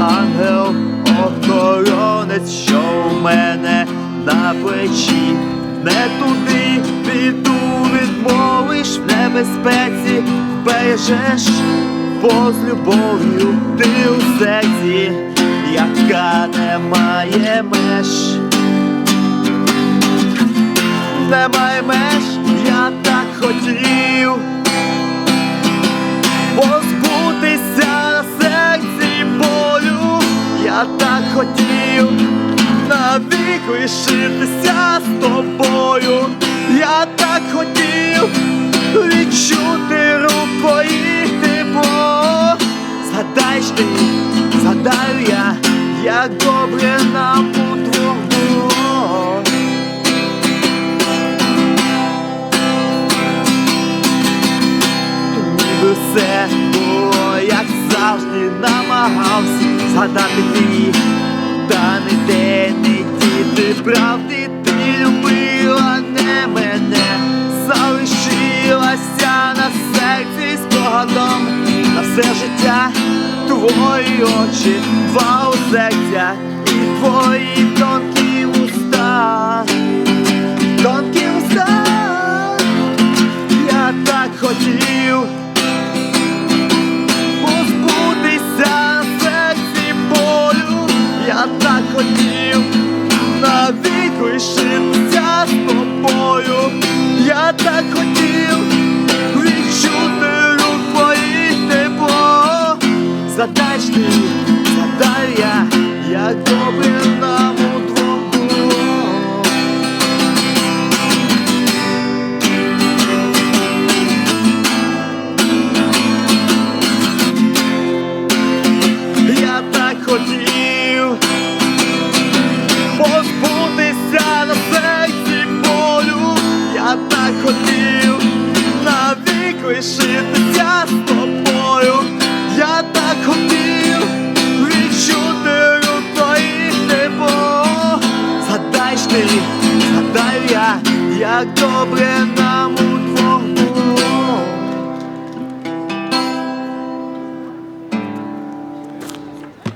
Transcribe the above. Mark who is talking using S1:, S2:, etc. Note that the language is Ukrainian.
S1: ангел, охоронець, що в мене на плечі, не туди піду, відмовиш в небезпеці, бережеш, бо з любов'ю ти у серці, яка не має меж. Немає меж, хотів навік лишитися з тобою, я так хотів відчути рукою тепло. Згадай ж ти, згадаю я, як добре нам удвох було. Все було, як завжди намагався згадати твій правди, ти любила не мене, залишилася на серці спогадом. На все життя, твої очі, два у серця і твої тонкі уста, тонкі уста. Я так хотів позбутися серці болю, я так хотів з тобою, я так хотів відчути рук твоїх тепло. Задай пам'ятаю я, як добре нам.